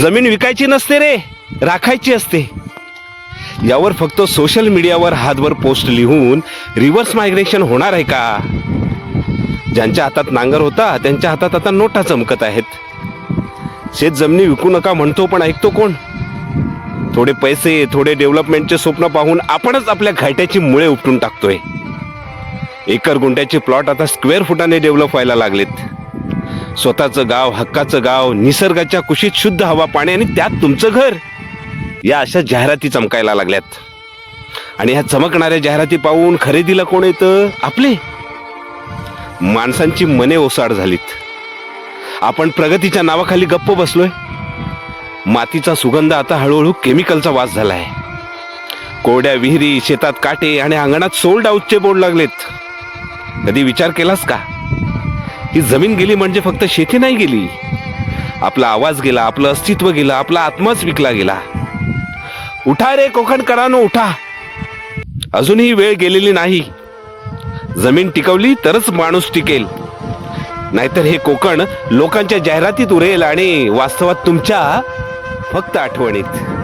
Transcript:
जमीन विकायची नसते रे राखायची असते. यावर फक्त सोशल मीडियावर हातभर पोस्ट लिहून रिव्हर्स मायग्रेशन होणार आहे का? ज्यांच्या हातात नांगर होता त्यांच्या हातात आता नोटा चमकत आहेत. शेत जमिनी विकू नका म्हणतो पण ऐकतो कोण? थोडे पैसे थोडे डेव्हलपमेंटचे स्वप्न पाहून आपणच आपल्या घाट्याची मुळे उपटून टाकतोय. एकर गुंठ्याचे प्लॉट आता स्क्वेअर फुटाने डेव्हलप व्हायला लागलेत. स्वतःचं गाव हक्काचं गाव निसर्गाच्या कुशीत शुद्ध हवा पाणी आणि त्यात तुमचं घर. या अशा जाहिराती चमकायला लागल्यात. आणि ह्या चमकणाऱ्या जाहिराती पाहून खरेदीला कोण येतं? आपले. माणसांची मने ओसाड झालीत. आपण प्रगतीच्या नावाखाली गप्प बसलोय. मातीचा सुगंध आता हळूहळू केमिकलचा वास झालाय. कोरड्या विहिरी शेतात काटे आणि अंगणात सोल्ड आऊटचे बोर्ड लागलेत. कधी विचार केलास का? ही जमीन गेली म्हणजे फक्त शेती नाही गेली. आपला आवाज गेला आपलं अस्तित्व गेलं आपला आत्माच विकला गेला. उठा रे कोकणकरांनो उठा. अजूनही वेळ गेलेली नाही. जमीन टिकवली तरच माणूस टिकेल. नाहीतर हे कोकण लोकांच्या जाहिरातीत उरेल आणि वास्तवात तुमच्या फक्त आठवणीत.